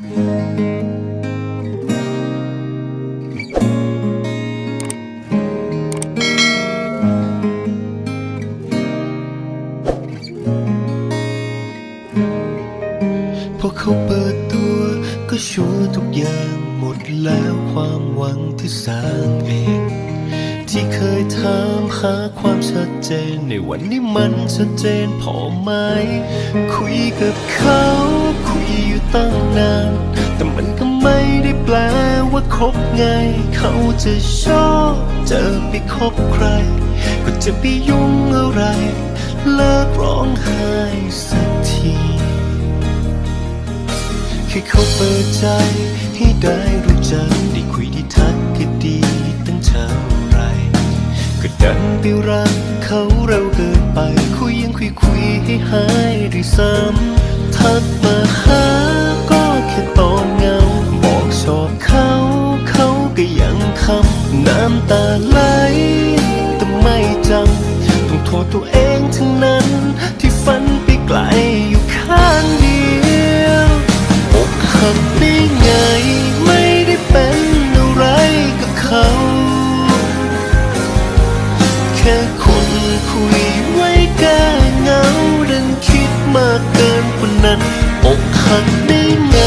พอเขาเปิดตัวก็ชัวร์ทุกอย่างหมดแล้วความหวังที่สร้างเอง ที่เคยถามหาความชัดเจนในวันนี้มันชัดเจนพอไหม คุยกับเขา ตั้งนาน แต่มันก็ไม่ได้แปลว่าคบไง เขาจะชอบเจอไปคบใคร ก็จะไปยุ่งอะไร เลิกร้องไห้สักทีแค่เขาเปิดใจให้ได้รู้จักได้คุยได้ทักก็ดีตั้งเท่าไหรก็ดันไปรักเขาเร็วเกินไปคุยยังคุยคุยให้หายด้วยซ้ำทักมาหา น้ำตาไหลแต่ไม่จำต้องโทษตัวเองทั้งนั้น ที่ฝันไปไกลอยู่ข้างเดียวอกหักได้ไง ไม่ได้เป็นอะไรกับเขา แค่คนคุยไว้แก้เหงาดันคิดมากเกินกว่านั้นอกหักได้ไง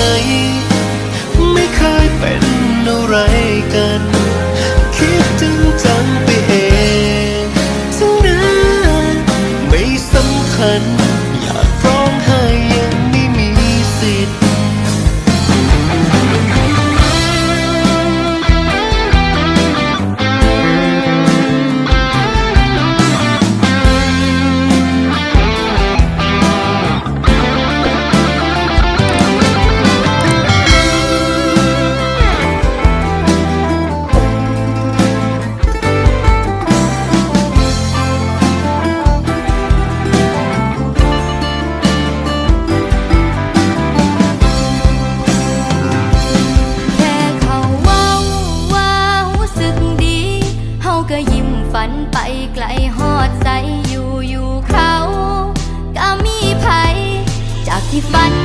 คัญอยากร้องไห้ยัง ฝันไปไกลหอดใจอยู่อยู่เขา ก็มีภัยจากที่ฝัน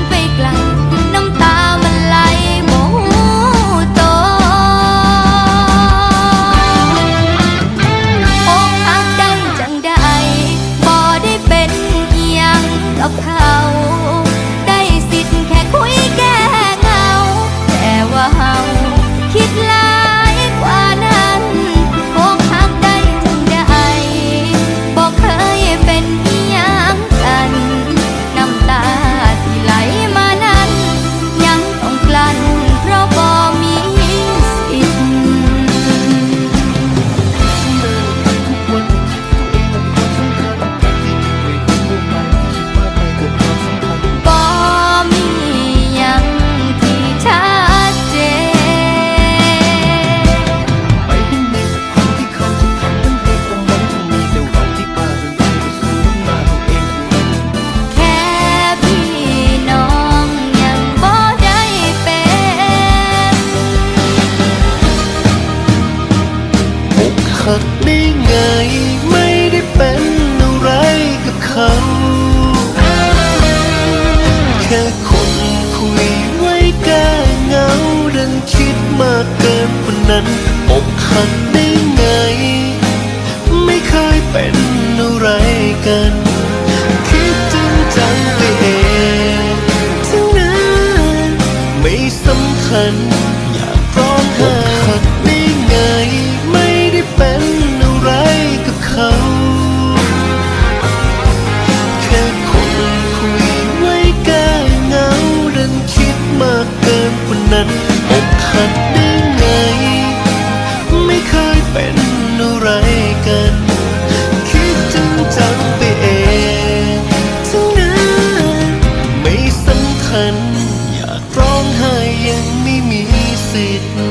นกว่